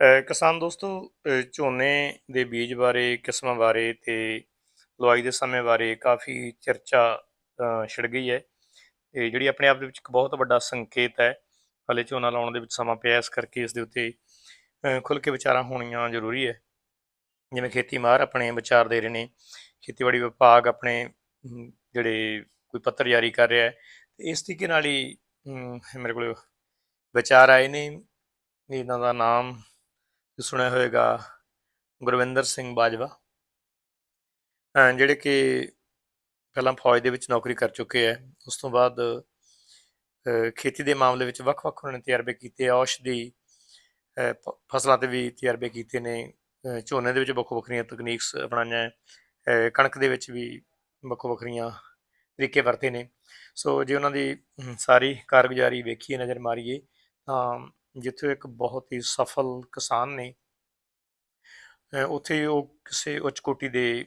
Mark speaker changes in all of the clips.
Speaker 1: ਕਿਸਾਨ ਦੋਸਤੋ ਝੋਨੇ ਦੇ ਬੀਜ ਬਾਰੇ ਕਿਸਮਾਂ ਬਾਰੇ ਤੇ ਲਵਾਈ ਦੇ ਸਮੇਂ ਬਾਰੇ ਕਾਫੀ ਚਰਚਾ ਛਿੜ ਗਈ ਹੈ। ਤੇ ਜਿਹੜੀ ਆਪਣੇ ਆਪ ਦੇ ਵਿੱਚ ਇੱਕ ਬਹੁਤ ਵੱਡਾ ਸੰਕੇਤ ਹੈ ਹਲੇ ਝੋਨਾ ਲਾਉਣ ਦੇ ਵਿੱਚ ਸਮਾਂ ਪਿਆ ਇਸ ਕਰਕੇ ਇਸ ਦੇ ਉੱਤੇ ਅ, ਖੁੱਲ੍ਹ ਕੇ ਵਿਚਾਰਾਂ ਹੋਣੀਆਂ ਜ਼ਰੂਰੀ ਹੈ। ਜਿਵੇਂ ਖੇਤੀ ਮਾਹਰ ਆਪਣੇ ਵਿਚਾਰ ਦੇ ਰਹੇ ਨੇ ਖੇਤੀਬਾੜੀ ਵਿਭਾਗ ਆਪਣੇ ਜਿਹੜੇ ਕੋਈ ਪੱਤਰ ਜਾਰੀ ਕਰ ਰਿਹਾ ਹੈ ਇਸ ਤਰੀਕੇ ਨਾਲ ਹੀ ਮੇਰੇ ਕੋਲ ਵਿਚਾਰ ਆਏ ਨੇ ਇਹਨਾਂ ਦਾ ਨਾਮ ਸੁਣਿਆ ਹੋਵੇਗਾ ਗੁਰਵਿੰਦਰ ਸਿੰਘ ਬਾਜਵਾ ਜਿਹੜੇ ਕਿ ਪਹਿਲਾਂ ਫੌਜ ਦੇ ਵਿੱਚ ਨੌਕਰੀ ਕਰ ਚੁੱਕੇ ਹੈ, ਉਸ ਤੋਂ ਬਾਅਦ ਖੇਤੀ ਦੇ ਮਾਮਲੇ ਵਿੱਚ ਵੱਖ-ਵੱਖ ਉਹਨਾਂ ਨੇ ਤਜਰਬੇ ਕੀਤੇ, ਔਸ਼ਧੀ, ਅਹ ਫ- ਫਸਲਾਂ ਤੇ ਵੀ ਤਜਰਬੇ ਕੀਤੇ ਨੇ ਝੋਨੇ ਦੇ ਵਿੱਚ ਵੱਖੋ ਵੱਖਰੀਆਂ ਤਕਨੀਕਸ ਅਪਣਾਈਆਂ ਕਣਕ ਦੇ ਵਿੱਚ ਵੀ ਵੱਖੋ ਵੱਖਰੀਆਂ ਤਰੀਕੇ ਵਰਤੇ ਨੇ। ਸੋ ਜੇ ਉਹਨਾਂ ਦੀ ਸਾਰੀ ਕਾਰਗੁਜ਼ਾਰੀ ਵੇਖੀਏ, ਨਜ਼ਰ ਮਾਰੀਏ, ਤਾਂ ਜਿੱਥੇ ਇੱਕ ਬਹੁਤ ਹੀ ਸਫਲ ਕਿਸਾਨ ਨੇ ਉੱਥੇ ਉਹ ਕਿਸੇ ਉੱਚ ਕੋਟੀ ਦੇ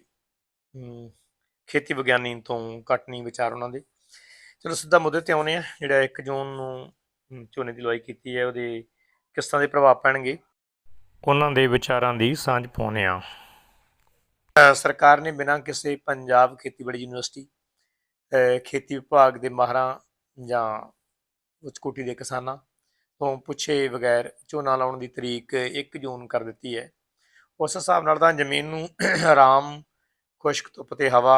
Speaker 1: ਖੇਤੀ ਵਿਗਿਆਨੀ ਤੋਂ ਘੱਟ ਨਹੀਂ ਵਿਚਾਰ ਉਹਨਾਂ ਦੇ। ਚਲੋ ਸਿੱਧਾ ਮੁੱਦੇ ਤੇ ਆਉਨੇ ਆ ਜਿਹੜਾ 1 ਜੂਨ ਨੂੰ ਝੋਨੇ ਦੀ ਲਵਾਈ ਕੀਤੀ ਹੈ, ਉਹਦੇ ਕਿਸ ਤਰ੍ਹਾਂ ਦੇ ਪ੍ਰਭਾਵ ਪੈਣਗੇ, ਉਹਨਾਂ ਦੇ ਵਿਚਾਰਾਂ ਦੀ ਸਾਂਝ ਪਾਉਨੇ ਆ ਸਰਕਾਰ ਨੇ ਬਿਨਾਂ ਕਿਸੇ ਪੰਜਾਬ ਖੇਤੀਬਾੜੀ ਯੂਨੀਵਰਸਿਟੀ ਖੇਤੀ ਵਿਭਾਗ ਦੇ ਮਾਹਰਾਂ ਜਾਂ ਉੱਚ ਕੋਟੀ ਦੇ ਕਿਸਾਨਾਂ ਤੋਂ ਪੁੱਛੇ ਬਗੈਰ ਝੋਨਾ ਲਾਉਣ ਦੀ ਤਰੀਕ 1 ਜੂਨ ਕਰ ਦਿੱਤੀ ਹੈ। ਉਸ ਹਿਸਾਬ ਨਾਲ ਤਾਂ ਜ਼ਮੀਨ ਨੂੰ ਆਰਾਮ, ਖੁਸ਼ਕ ਧੁੱਪ ਤੇ ਹਵਾ,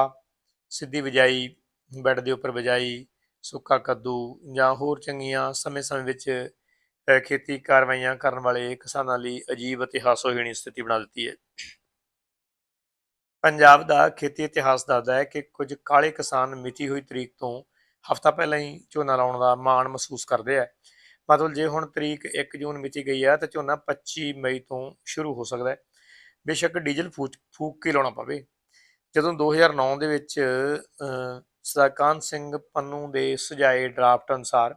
Speaker 1: ਸਿੱਧੀ ਬਿਜਾਈ, ਬੈੱਡ ਦੇ ਉੱਪਰ ਬਿਜਾਈ, ਸੁੱਕਾ ਕੱਦੂ ਜਾਂ ਹੋਰ ਚੰਗੀਆਂ ਸਮੇਂ-ਸਮੇਂ ਵਿੱਚ ਖੇਤੀ ਕਾਰਵਾਈਆਂ ਕਰਨ ਵਾਲੇ ਕਿਸਾਨਾਂ ਲਈ ਅਜੀਬ ਅਤੇ ਹਾਸੋਹੀਣੀ ਸਥਿਤੀ ਬਣਾ ਦਿੱਤੀ ਹੈ। ਪੰਜਾਬ ਦਾ ਖੇਤੀ ਇਤਿਹਾਸ ਦੱਸਦਾ ਹੈ ਕਿ ਕੁਝ ਕਾਲੇ ਕਿਸਾਨ ਮਿਤੀ ਹੋਈ ਤਰੀਕ ਤੋਂ ਹਫ਼ਤਾ ਪਹਿਲਾਂ ਹੀ ਝੋਨਾ ਲਾਉਣ ਦਾ ਮਾਣ ਮਹਿਸੂਸ ਕਰਦੇ ਆ। ਮਤਲਬ ਜੇ ਹੁਣ ਤਰੀਕ 1 ਜੂਨ ਮਿਤੀ ਗਈ ਆ ਤਾਂ ਝੋਨਾ 25 ਮਈ ਤੋਂ ਸ਼ੁਰੂ ਹੋ ਸਕਦਾ ਹੈ। ਬੇਸ਼ੱਕ ਡੀਜ਼ਲ ਫੂਕ ਫੂਕ ਕੇ ਲਾਉਣਾ ਪਵੇ। ਜਦੋਂ 2009 ਦੇ ਵਿੱਚ ਅਹ, ਸਰਕਾਨ ਸਿੰਘ ਪੰਨੂ ਦੇ ਸੁਝਾਏ ਡਰਾਫਟ ਅਨੁਸਾਰ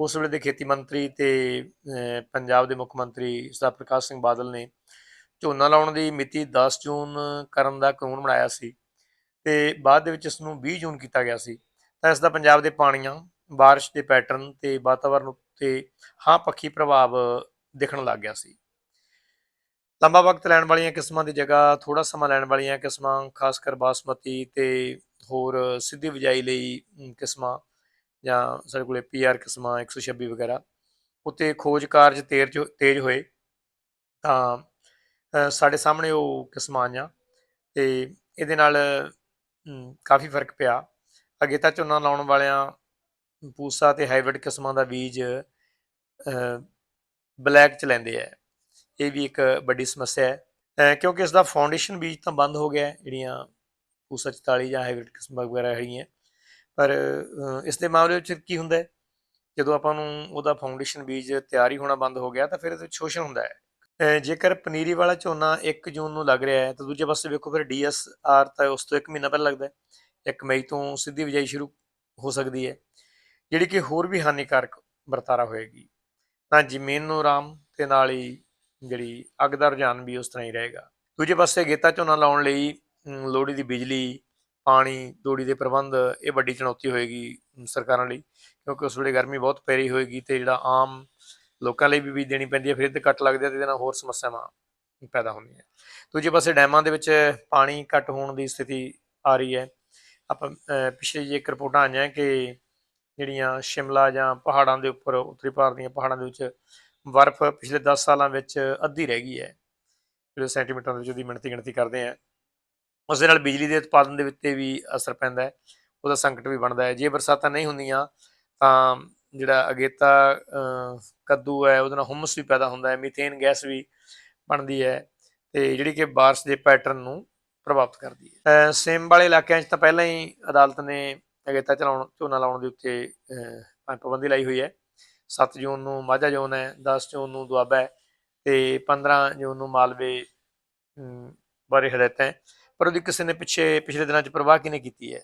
Speaker 1: ਉਸ ਵੇਲੇ ਦੇ ਖੇਤੀ ਮੰਤਰੀ ਤੇ ਪੰਜਾਬ ਦੇ ਮੁੱਖ ਮੰਤਰੀ ਸਰਦਾਰ ਪ੍ਰਕਾਸ਼ ਸਿੰਘ ਬਾਦਲ ਨੇ ਝੋਨਾ ਲਾਉਣ ਦੀ ਮਿਤੀ 10 ਜੂਨ ਕਰਨ ਦਾ ਕਾਨੂੰਨ ਬਣਾਇਆ ਸੀ ਤੇ ਬਾਅਦ ਦੇ ਵਿੱਚ ਇਸ ਨੂੰ 20 ਜੂਨ ਕੀਤਾ ਗਿਆ ਸੀ। ਤਾਂ ਇਸ ਦਾ ਪੰਜਾਬ ਦੇ ਪਾਣੀਆਂ ਬਾਰਿਸ਼ ਦੇ ਪੈਟਰਨ ਤੇ ਵਾਤਾਵਰਣ ਉੱਤੇ ਹਾਂ, ਪੱਖੀ ਪ੍ਰਭਾਵ ਦਿਖਣ ਲੱਗ ਗਿਆ ਸੀ। ਲੰਬਾ ਵਕਤ ਲੈਣ ਵਾਲੀਆਂ ਕਿਸਮਾਂ ਦੀ ਜਗ੍ਹਾ ਥੋੜਾ ਸਮਾਂ ਲੈਣ ਵਾਲੀਆਂ ਕਿਸਮਾਂ ਖਾਸ ਕਰ ਬਾਸਮਤੀ ਤੇ ਹੋਰ ਸਿੱਧੀ ਬਿਜਾਈ ਲਈ ਕਿਸਮਾਂ ਜਾਂ ਸਾਡੇ ਕੋਲੇ ਪੀਆਰ ਕਿਸਮਾਂ 126 ਵਗੈਰਾ, ਉੱਤੇ ਖੋਜ ਕਾਰਜ ਤੇਜ਼ ਤੇਜ਼ ਹੋਏ, ਤਾਂ ਸਾਡੇ ਸਾਹਮਣੇ ਉਹ ਕਿਸਮਾਂ ਆਈਆਂ ਤੇ ਇਹਦੇ ਨਾਲ ਕਾਫੀ ਫ਼ਰਕ ਪਿਆ। ਅੱਗੇ ਤਾਂ ਝੋਨਾ ਲਾਉਣ ਵਾਲਿਆਂ ਪੂਸਾ ਤੇ ਹਾਈਬ੍ਰਿਡ ਕਿਸਮਾਂ ਦਾ ਬੀਜ ਬਲੈਕ ਚ ਲੈਂਦੇ ਆ। ਇਹ ਵੀ ਇੱਕ ਵੱਡੀ ਸਮੱਸਿਆ ਹੈ। ਕਿਉਂਕਿ ਇਸ ਦਾ ਫਾਊਂਡੇਸ਼ਨ ਬੀਜ ਤਾਂ ਬੰਦ ਹੋ ਗਿਆ ਜਿਹੜੀਆਂ ਪੂਸਾ 44 ਜਾਂ ਹਾਈਬ੍ਰਿਡ ਕਿਸਮਾਂ ਵਗੈਰਾ ਹੈਗੀਆਂ। ਪਰ ਇਸ ਦੇ ਮਾਮਲੇ ਵਿੱਚ ਕੀ ਹੁੰਦਾ ਹੈ? ਜਦੋਂ ਆਪਾਂ ਨੂੰ ਉਹਦਾ ਫਾਊਂਡੇਸ਼ਨ ਬੀਜ ਤਿਆਰ ਹੀ ਹੋਣਾ ਬੰਦ ਹੋ ਗਿਆ, ਤਾਂ ਫਿਰ ਇਹਦੇ ਵਿੱਚ ਸ਼ੋਸ਼ਣ ਹੁੰਦਾ ਹੈ। ਜੇਕਰ ਪਨੀਰੀ ਵਾਲਾ ਝੋਨਾ 1 ਜੂਨ ਨੂੰ ਲੱਗ ਰਿਹਾ ਹੈ, ਤਾਂ ਦੂਜੇ ਪਾਸੇ ਵੇਖੋ ਫਿਰ ਡੀਐਸਆਰ ਤਾਂ ਉਸ ਤੋਂ 1 ਮਹੀਨਾ ਪਹਿਲਾਂ ਲੱਗਦਾ ਹੈ। 1 ਮਈ ਤੋਂ ਸਿੱਧੀ ਬਿਜਾਈ ਸ਼ੁਰੂ ਹੋ ਸਕਦੀ ਹੈ। ਜਿਹੜੀ ਕਿ ਹੋਰ ਵੀ ਹਾਨੀਕਾਰਕ ਵਰਤਾਰਾ ਹੋਏਗੀ ਤਾਂ ਜ਼ਮੀਨ ਨੂੰ ਆਰਾਮ ਤੇ ਨਾਲ ਹੀ ਜਿਹੜੀ ਅੱਗ ਦਾ ਰੁਝਾਨ ਵੀ ਉਸ ਤਰ੍ਹਾਂ ਹੀ ਰਹੇਗਾ। ਦੂਜੇ ਪਾਸੇ ਗੇਤਾ ਝੋਨਾ ਲਾਉਣ ਲਈ ਅਮ, ਲੋੜੀ ਦੀ ਬਿਜਲੀ ਪਾਣੀ ਦੋੜੀ ਦੇ ਪ੍ਰਬੰਧ ਇਹ ਵੱਡੀ ਚੁਣੌਤੀ ਹੋਏਗੀ ਸਰਕਾਰਾਂ ਲਈ ਕਿਉਂਕਿ ਉਸ ਵੇਲੇ ਗਰਮੀ ਬਹੁਤ ਪੈ ਰਹੀ ਹੋਏਗੀ ਤੇ ਜਿਹੜਾ ਆਮ ਲੋਕਾਂ ਲਈ ਵੀ ਬੀਜ ਦੇਣੀ ਪੈਂਦੀ ਹੈ ਫਿਰ ਤੇ ਕੱਟ ਲੱਗਦੇ ਆ ਤੇ ਇਹਦੇ ਨਾਲ ਹੋਰ ਸਮੱਸਿਆਵਾਂ ਪੈਦਾ ਹੁੰਦੀਆਂ। ਦੂਜੇ ਪਾਸੇ ਡੈਮਾਂ ਦੇ ਵਿੱਚ ਪਾਣੀ ਘੱਟ ਹੋਣ ਦੀ ਸਥਿਤੀ ਆ ਰਹੀ ਹੈ। ਆਪਾਂ ਅਹ, ਪਿਛਲੇ ਜਿਹੇ ਇੱਕ ਰਿਪੋਰਟਾਂ ਆਈਆਂ ਕਿ ਜਿਹੜੀਆਂ ਸ਼ਿਮਲਾ ਜਾਂ ਪਹਾੜਾਂ ਦੇ ਉੱਪਰ, ਉੱਤਰੀ ਭਾਰਤ ਦੀਆਂ ਪਹਾੜਾਂ ਦੇ ਵਿੱਚ ਬਰਫ਼ ਪਿਛਲੇ 10 ਸਾਲਾਂ ਵਿੱਚ ਅੱਧੀ ਰਹਿ ਗਈ ਹੈ। ਜਿਹੜੇ ਸੈਂਟੀਮੀਟਰ ਦੇ ਵਿੱਚ ਉਹਦੀ ਮਿਣਤੀ ਗਿਣਤੀ ਕਰਦੇ ਆ ਉਸ ਦੇ ਨਾਲ ਬਿਜਲੀ ਦੇ ਉਤਪਾਦਨ ਦੇ ਉੱਤੇ ਵੀ ਅਸਰ ਪੈਂਦਾ ਹੈ। ਉਹਦਾ ਸੰਕਟ ਵੀ ਬਣਦਾ ਹੈ। ਜੇ ਬਰਸਾਤਾਂ ਨਹੀਂ ਹੁੰਦੀਆਂ, ਤਾਂ ਜਿਹੜਾ ਅਗੇਤਾ ਕੱਦੂ ਹੈ, ਉਹਦੇ ਨਾਲ ਹੁਮਸ ਵੀ ਪੈਦਾ ਹੁੰਦਾ ਹੈ। ਮੀਥੇਨ ਗੈਸ ਵੀ ਬਣਦੀ ਹੈ ਤੇ ਜਿਹੜੀ ਕਿ ਬਾਰਿਸ਼ ਦੇ ਪੈਟਰਨ ਨੂੰ ਪ੍ਰਭਾਵਿਤ ਕਰਦੀ ਹੈ। ਸੇਮ ਵਾਲੇ ਇਲਾਕਿਆਂ 'ਚ ਤਾਂ ਪਹਿਲਾਂ ਹੀ ਅਦਾਲਤ ਨੇ ਅਗੇਤਾ ਚਲਾਉਣ, ਝੋਨਾ ਲਾਉਣ ਦੇ ਉੱਤੇ ਪਾਬੰਦੀ ਲਾਈ ਹੋਈ ਹੈ। 7 ਜੂਨ ਨੂੰ ਮਾਝਾ ਜ਼ੋਨ ਹੈ 10 ਜੂਨ ਨੂੰ ਦੁਆਬਾ ਹੈ ਤੇ 15 ਜੂਨ ਨੂੰ ਮਾਲਵੇ ਬਾਰੇ ਹਦਾਇਤਾਂ ਹੈ। ਪਰ ਉਹਦੀ ਕਿਸੇ ਨੇ ਪਿੱਛੇ, ਪਿਛਲੇ ਦਿਨਾਂ 'ਚ ਪ੍ਰਵਾਹ ਕਿਨੇ ਕੀਤੀ ਹੈ?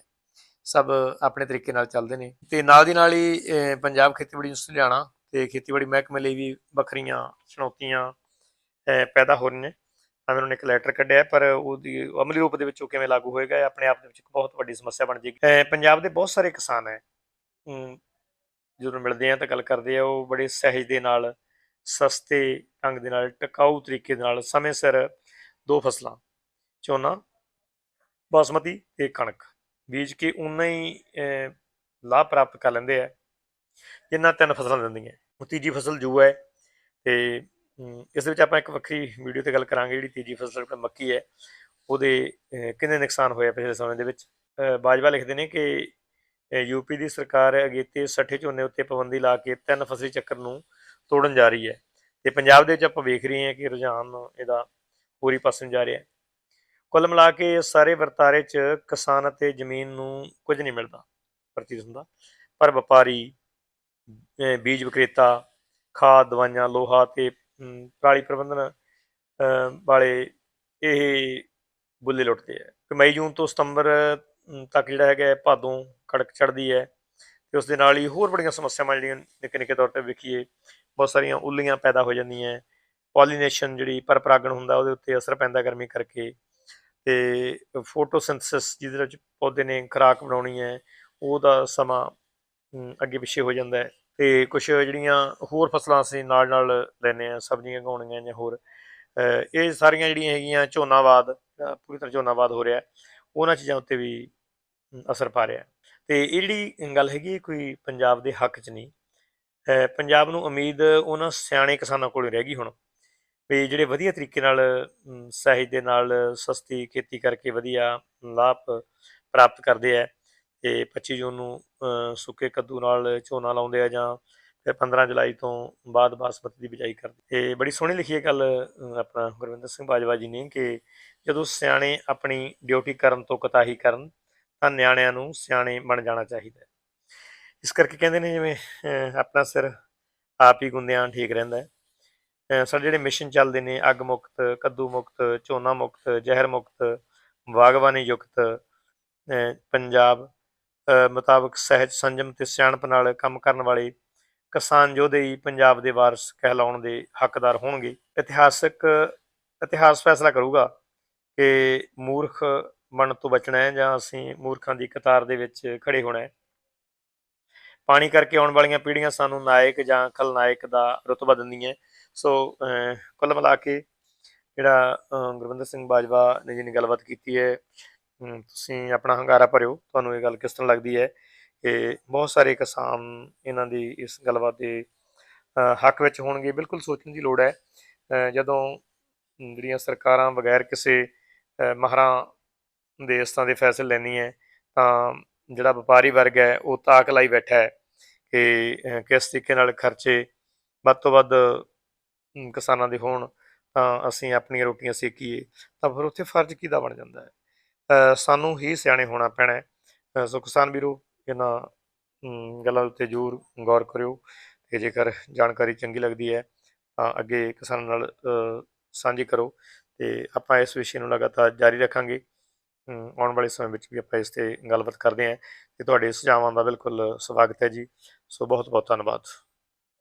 Speaker 1: ਸਭ ਆਪਣੇ ਤਰੀਕੇ ਨਾਲ ਚੱਲਦੇ ਨੇ। ਤੇ ਨਾਲ ਦੀ ਨਾਲ ਹੀ ਪੰਜਾਬ ਖੇਤੀਬਾੜੀ ਯੂਨੀਵਰਸਿਟੀ ਲੁਧਿਆਣਾ ਤੇ ਖੇਤੀਬਾੜੀ ਮਹਿਕਮੇ ਲਈ ਵੀ ਵੱਖਰੀਆਂ ਚੁਣੌਤੀਆਂ ਪੈਦਾ ਹੋ ਰਹੀਆਂ ਨੇ। ਤਾਂ ਉਹਨਾਂ ਨੇ ਇੱਕ ਲੈਟਰ ਕੱਢਿਆ ਪਰ ਉਹਦੀ ਅਮਲੀ ਰੂਪ ਦੇ ਵਿੱਚ ਉਹ ਕਿਵੇਂ ਲਾਗੂ ਹੋਏਗਾ, ਇਹ ਆਪਣੇ ਆਪ ਦੇ ਵਿੱਚ ਇੱਕ ਬਹੁਤ ਵੱਡੀ ਸਮੱਸਿਆ ਬਣ ਜਾਏਗੀ। ਪੰਜਾਬ ਦੇ ਬਹੁਤ ਸਾਰੇ ਕਿਸਾਨ ਹੈ। ਜਦੋਂ ਮਿਲਦੇ ਆ ਤਾਂ ਗੱਲ ਕਰਦੇ ਆ, ਉਹ ਬੜੇ ਸਹਿਜ ਦੇ ਨਾਲ, ਸਸਤੇ ਢੰਗ ਦੇ ਨਾਲ, ਟਿਕਾਊ ਤਰੀਕੇ ਦੇ ਨਾਲ, ਸਮੇਂ ਸਿਰ ਦੋ ਫਸਲਾਂ, ਝੋਨਾ, ਬਾਸਮਤੀ ਤੇ ਕਣਕ, ਬੀਜ ਕੇ ਉਨਾ ਹੀ ਲਾਭ ਪ੍ਰਾਪਤ ਕਰ ਲੈਂਦੇ ਆ, ਜਿੰਨਾ ਤਿੰਨ ਫਸਲਾਂ ਦਿੰਦੀਆਂ। ਉਹ ਤੀਜੀ ਫਸਲ ਜੂ ਹੈ, ਤੇ ਇਸ ਦੇ ਵਿੱਚ ਆਪਾਂ ਇੱਕ ਵੱਖਰੀ ਵੀਡੀਓ ਤੇ ਗੱਲ ਕਰਾਂਗੇ, ਜਿਹੜੀ ਤੀਜੀ ਫਸਲ ਆਪਣੀ ਮੱਕੀ ਹੈ, ਉਹਦੇ ਕਿੰਨੇ ਨੁਕਸਾਨ ਹੋਇਆ ਪਿਛਲੇ ਸਮੇਂ ਦੇ ਵਿੱਚ? ਬਾਜਵਾ ਲਿਖਦੇ ਨੇ ਕਿ ਯੂਪੀ ਦੀ ਸਰਕਾਰ ਅਗੇਤੇ ਸੱਠੇ ਝੋਨੇ ਉੱਤੇ ਪਾਬੰਦੀ ਲਾ ਕੇ ਤਿੰਨ ਫਸਲੀ ਚੱਕਰ ਨੂੰ ਤੋੜਨ ਜਾ ਰਹੀ ਹੈ। ਤੇ ਪੰਜਾਬ ਦੇ ਵਿੱਚ ਆਪਾਂ ਵੇਖ ਰਹੇ ਹਾਂ ਕਿ ਰੁਝਾਨ ਇਹਦਾ ਪੂਰੀ ਪਾਸੇ ਜਾ ਰਿਹਾ ਹੈ। ਕੁੱਲ ਮਿਲਾ ਕੇ ਸਾਰੇ ਵਰਤਾਰੇ 'ਚ ਕਿਸਾਨ ਅਤੇ ਜ਼ਮੀਨ ਨੂੰ ਕੁਝ ਨਹੀਂ ਮਿਲਦਾ ਪ੍ਰਤੀਤ ਹੁੰਦਾ ਪਰ ਵਪਾਰੀ ਬੀਜ ਵਿਕਰੇਤਾ, ਖਾਦ, ਦਵਾਈਆਂ, ਲੋਹਾ ਤੇ ਪਰਾਲੀ ਪ੍ਰਬੰਧਨ ਵਾਲੇ ਇਹ ਬੁੱਲੇ ਲੁੱਟਦੇ ਆ। ਕਿ ਮਈ, ਜੂਨ ਤੋਂ ਸਤੰਬਰ ਤੱਕ ਜਿਹੜਾ ਹੈਗਾ ਭਾਦੋਂ ਕੜਕ ਚੜਦੀ ਹੈ ਤੇ ਉਸ ਦੇ ਨਾਲ ਹੀ ਹੋਰ ਬੜੀਆਂ ਸਮੱਸਿਆਵਾਂ ਜਿਹੜੀਆਂ ਨਿੱਕੇ ਨਿੱਕੇ ਤੌਰ ਤੇ ਵੇਖੀਏ, ਬਹੁਤ ਸਾਰੀਆਂ ਉੱਲੀਆਂ ਪੈਦਾ ਹੋ ਜਾਂਦੀਆਂ ਪੋਲੀਨੇਸ਼ਨ ਜਿਹੜੀ ਪਰਪਰਾਗਣ ਹੁੰਦਾ, ਉਹਦੇ ਉੱਤੇ ਅਸਰ ਪੈਂਦਾ ਗਰਮੀ ਕਰਕੇ ਤੇ ਫੋਟੋਸਿੰਥਸਿਸ ਜਿਹਦੇ ਵਿੱਚ ਪੌਦੇ ਨੇ ਖੁਰਾਕ ਬਣਾਉਣੀ ਹੈ, ਉਹਦਾ ਸਮਾਂ ਅੱਗੇ ਪਿੱਛੇ ਹੋ ਜਾਂਦਾ ਹੈ। ਤੇ ਕੁਝ ਜਿਹੜੀਆਂ ਹੋਰ ਫਸਲਾਂ ਅਸੀਂ ਨਾਲ ਨਾਲ ਲੈਂਦੇ ਆ ਸਬਜ਼ੀਆਂ ਉਗਾਉਣੀਆਂ ਜਾਂ ਹੋਰ ਇਹ ਸਾਰੀਆਂ ਜਿਹੜੀਆਂ ਹੈਗੀਆਂ ਝੋਨਾਵਾਦ ਪੂਰੀ ਤਰ੍ਹਾਂ ਝੋਨਾਵਾਦ ਹੋ ਰਿਹਾ ਉਹਨਾਂ ਚੀਜ਼ਾਂ ਉੱਤੇ ਵੀ ਅਸਰ ਪਾ ਰਿਹਾ ਹੈ। ਤੇ ਇਹ ਜਿਹੜੀ ਗੱਲ ਹੈਗੀ ਕੋਈ ਪੰਜਾਬ ਦੇ ਹੱਕ 'ਚ ਨਹੀਂ ਪੰਜਾਬ ਨੂੰ ਉਮੀਦ ਉਹਨਾਂ ਸਿਆਣੇ ਕਿਸਾਨਾਂ ਕੋਲ ਰਹਿ ਗਈ ਹੁਣ, ਵੀ ਜਿਹੜੇ ਵਧੀਆ ਤਰੀਕੇ ਨਾਲ ਸਹਿਜ ਦੇ ਨਾਲ ਸਸਤੀ ਖੇਤੀ ਕਰਕੇ ਵਧੀਆ ਲਾਭ ਪ੍ਰਾਪਤ ਕਰਦੇ ਆ ਤੇ 25 ਜੂਨ ਨੂੰ ਸੁੱਕੇ ਕੱਦੂ ਨਾਲ ਝੋਨਾ ਲਾਉਂਦੇ ਆ ਜਾਂ ਫਿਰ 15 ਜੁਲਾਈ ਤੋਂ ਬਾਅਦ ਬਾਸਮਤੀ ਦੀ ਬਿਜਾਈ ਕਰਦੇ ਤੇ ਬੜੀ ਸੋਹਣੀ ਲਿਖੀ ਹੈ ਗੱਲ ਆਪਣਾ ਗੁਰਵਿੰਦਰ ਸਿੰਘ ਬਾਜਵਾ ਜੀ ਨੇ ਕਿ ਜਦੋਂ ਸਿਆਣੇ ਆਪਣੀ ਡਿਊਟੀ ਕਰਨ ਤੋਂ ਕਤਾਹੀ ਕਰਨ, ਤਾਂ ਨਿਆਣਿਆਂ ਨੂੰ ਸਿਆਣੇ ਬਣ ਜਾਣਾ ਚਾਹੀਦਾ ਇਸ ਕਰਕੇ ਕਹਿੰਦੇ ਨੇ ਜਿਵੇਂ ਆਪਣਾ ਸਿਰ ਆਪ ਹੀ ਗੁੰਦਿਆਂ ਠੀਕ ਰਹਿੰਦਾ ਸਾਡੇ ਜਿਹੜੇ ਮਿਸ਼ਨ ਚੱਲਦੇ ਨੇ, ਅੱਗ ਮੁਕਤ, ਕੱਦੂ ਮੁਕਤ, ਝੋਨਾ ਮੁਕਤ, ਜ਼ਹਿਰ ਮੁਕਤ, ਬਾਗਬਾਨੀ ਯੁਕਤ ਪੰਜਾਬ ਮੁਤਾਬਕ ਸਹਿਜ ਸੰਜਮ ਤੇ ਸਿਆਣਪ ਨਾਲ ਕੰਮ ਕਰਨ ਵਾਲੇ ਕਿਸਾਨ ਯੋਧੇ ਹੀ ਪੰਜਾਬ ਦੇ ਵਾਰਸ ਕਹਿਲਾਉਣ ਦੇ ਹੱਕਦਾਰ ਹੋਣਗੇ। ਇਤਿਹਾਸਕ ਇਤਿਹਾਸ ਫੈਸਲਾ ਕਰੂਗਾ ਕਿ ਮੂਰਖ ਬਣਨ ਤੋਂ ਬਚਣਾ ਹੈ ਜਾਂ ਅਸੀਂ ਮੂਰਖਾਂ ਦੀ ਕਤਾਰ ਦੇ ਵਿੱਚ ਖੜੇ ਹੋਣਾ ਹੈ। ਪਾਣੀ ਕਰਕੇ ਆਉਣ ਵਾਲੀਆਂ ਪੀੜ੍ਹੀਆਂ ਸਾਨੂੰ ਨਾਇਕ ਜਾਂ ਖਲਨਾਇਕ ਦਾ ਰੁਤਬਾ ਦਿੰਦੀਆਂ ਸੋ ਅਹ, ਕੁੱਲ ਮਿਲਾ ਕੇ ਜਿਹੜਾ ਅਹ, ਗੁਰਵਿੰਦਰ ਸਿੰਘ ਬਾਜਵਾ ਨੇ ਜਿਹਨੇ ਗੱਲਬਾਤ ਕੀਤੀ ਹੈ ਤੁਸੀਂ ਆਪਣਾ ਹੰਗਾਰਾ ਭਰਿਓ। ਤੁਹਾਨੂੰ ਇਹ ਗੱਲ ਕਿਸ ਤਰ੍ਹਾਂ ਲੱਗਦੀ ਹੈ ਕਿ ਬਹੁਤ ਸਾਰੇ ਕਿਸਾਨ ਇਹਨਾਂ ਦੀ ਇਸ ਗੱਲਬਾਤ ਦੇ ਹੱਕ ਵਿੱਚ ਹੋਣਗੇ। ਬਿਲਕੁਲ ਸੋਚਣ ਦੀ ਲੋੜ ਹੈ। ਜਦੋਂ ਜਿਹੜੀਆਂ ਸਰਕਾਰਾਂ ਬਗੈਰ ਕਿਸੇ ਅਹ, ਮਾਹਰਾਂ ਦੇ ਇਸ ਤਰ੍ਹਾਂ ਦੇ ਫੈਸਲੇ ਲੈਂਦੀਆਂ ਤਾਂ ਜਿਹੜਾ ਵਪਾਰੀ ਵਰਗ ਹੈ ਉਹ ਤਾਕ ਲਾਈ ਬੈਠਾ ਹੈ ਕਿ ਕਿਸ ਤਰੀਕੇ ਨਾਲ ਖਰਚੇ ਵੱਧ ਤੋਂ ਵੱਧ ਕਿਸਾਨਾਂ ਦੇ ਹੋਣ ਤਾਂ ਅਸੀਂ ਆਪਣੀਆਂ ਰੋਟੀਆਂ ਸੇਕੀਏ। ਤਾਂ ਫਿਰ ਉੱਥੇ ਫਰਜ਼ ਕਿਹਦਾ ਬਣ ਜਾਂਦਾ ਹੈ? ਸਾਨੂੰ ਹੀ ਸਿਆਣੇ ਹੋਣਾ ਪੈਣਾ ਹੈ। ਸੋ ਕਿਸਾਨ ਵੀਰੋ ਇਹਨਾਂ ਗੱਲਾਂ ਉੱਤੇ ਜ਼ਰੂਰ ਗੌਰ ਕਰਿਓ ਤੇ ਜੇਕਰ ਜਾਣਕਾਰੀ ਚੰਗੀ ਲੱਗਦੀ ਹੈ ਤਾਂ ਅੱਗੇ ਕਿਸਾਨਾਂ ਨਾਲ ਸਾਂਝੀ ਕਰੋ ਤੇ ਆਪਾਂ ਇਸ ਵਿਸ਼ੇ ਨੂੰ ਲਗਾਤਾਰ ਜਾਰੀ ਰੱਖਾਂਗੇ। ਆਉਣ ਵਾਲੇ ਸਮੇਂ ਵਿੱਚ ਵੀ ਆਪਾਂ ਇਸ ਤੇ ਗੱਲਬਾਤ ਕਰਦੇ ਹਾਂ ਤੇ ਤੁਹਾਡੇ ਸੁਝਾਵਾਂ ਦਾ ਬਿਲਕੁਲ ਸਵਾਗਤ ਹੈ ਜੀ। ਸੋ ਬਹੁਤ ਬਹੁਤ ਧੰਨਵਾਦ।